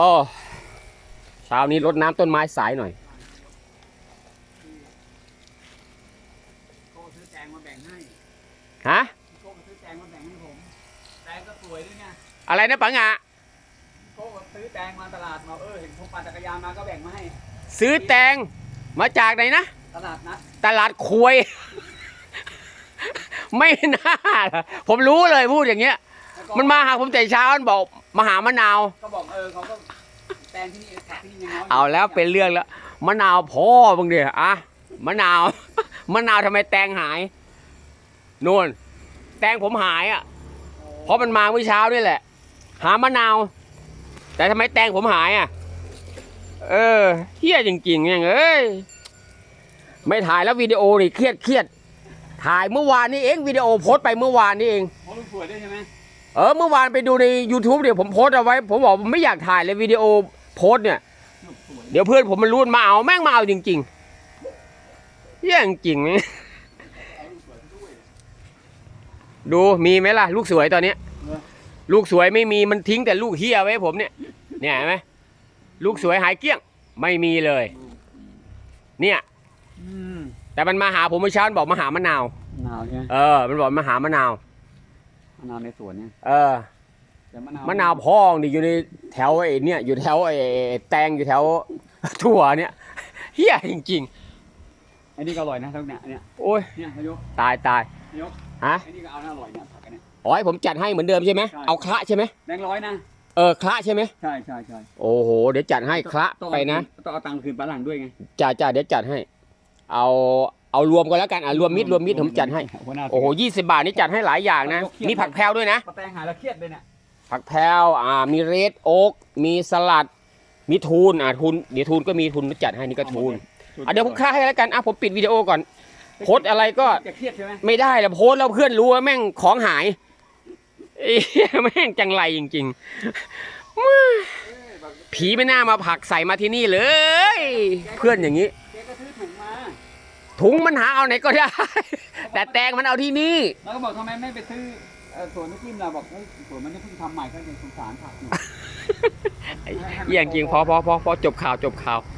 โอ้เช้านี้รดน้ำต้นไม้สายหน่อยโก้ซื้อแตงมาแบ่งให้ฮะโก้ซื้อแตงมาแบ่งให้ผมแตงก็สวยด้วยไงอะไรนะปังงะโก้ซื้อแตงมาตลาดมาเออเห็นผมปั่นจักรยานมาก็แบ่งมาให้ ซื้อแตงมาจากไหนนะ ตลาดนัดตลาดควย ไม่น่าล่ะผมรู้เลยพูดอย่างเงี้ยแล้วก็ มันมาหาผมแต่เช้ามันบอกมาหามะนาว ก็บอกเออเขาก็แตงที่นี่ผักที่นี่ยังน้อยเอาแล้วเป็นเรื่องแล้วมะนาวพ่อบังเดียอะมะนาว มะนาวทำไมแตงหายนู่นแตงผมหายอะ เพราะมันมาเมื่อเช้าด้วยแหละ หามะนาว แต่ทำไมแตงผมหายอะ เออเฮี้ยจริงๆอย่างเอ้ยไม่ถ่ายแล้ววิดีโอนี่เครียดเครียดถ่ายเมื่อวานนี้เองวิดีโอโพสต์ไปเมื่อวานนี้เองเขาลูกสวยด้วยใช่ไหม เออเมื่อวานไปดูใน YouTube เดี๋ยวผมโพสต์เอาไว้ ผมบอกผมไม่อยากถ่ายเลยวิดีโอโพสต์เนี่ยลูกสวยเดี๋ยวเพื่อนผมมันรู้มาเอาแม่งมาเอาจริงๆเยี่ยงจริงไหมเอาลูกสวยด้วยดูมีไหมล่ะ ลูกสวยตอนเนี้ยลูกสวยไม่มีมันทิ้งแต่ลูกเฮียไว้ให้ผมเนี่ย เนี่ยเห็นไหมลูกสวยหายเกลี้ยง ไม่มีเลย เนี่ยอืมแต่มันมาหาผมเมื่อเช้ามันบอกมาหามะนาวมะนาวใช่ไหมเออ มันบอกมาหามะนาว มะนาวในสวนเนี่ยเออแต่มะนาวมะนาวพองดิอยู่ในแถวไอ้เนี่ยอยู่แถวไอ้แตงอยู่แถวถั่วเนี่ยเฮียจริงไอ้นี่ก็อร่อยนะทั้งเนี่ยเนี่ยๆ โอ้ยเนี่ยนายกตายตายนายกฮะไอ้นี่ก็เอาน่าอร่อยเนี่ยผักอันเนี่ย อ๋อให้ผมจัดให้เหมือนเดิมใช่ไหมใช่ เอาคละใช่ไหมแบงค์ร้อยนะเออคละใช่ไหมใช่ใช่ใช่โอ้โหเดี๋ยวจัดให้คละต้องไปนะ ต้องเอาตังค์คืนปลาหลังด้วยไง จ่าจ่าเดี๋ยวจัดให้ เอา เอารวมกันแล้วกันอะรวมมิตรรวมมิตรผมจัดให้ หัวหน้าโอ้โหยี่สิบาทนี่จัดให้หลายอย่างนะ มีผักแพรวด้วยนะปลาแตงหายแล้วเครียดเลยเนี่ยผักแพรวอ่า มีเรดโอ๊ก มีสลัด มีทูน อ่าทูน เดี๋ยวทูนก็มีทูนจัดให้นี่ก็ทูนอะเดี๋ยวผมคละให้แล้วกัน อะผมปิดวิดีโอก่อน โพสต์อะไรก็ จะเครียดใช่ไหมไม่ได้แล้วโพสต์แล้วเพื่อนรู้ว่าแม่งของหายเอ้ยแม่งจังไรจริงๆผีไม่น่ามาผลักใส่มาที่นี่เลย เพื่อนอย่างนี้ แกก็ซื้อถุงมา ถุงมันหาเอาไหนก็ได้ แต่แตงมันเอาที่นี่ แล้วก็บอกทำไมไม่ไปซื้อเอ่อสวนน้ำจิ้มเราบอกเฮ้ยสวนมันเพิ่งทำใหม่เขายังสงสารผักอยู่อย่างจริงพอพอพอพอจบข่าวจบข่าวเ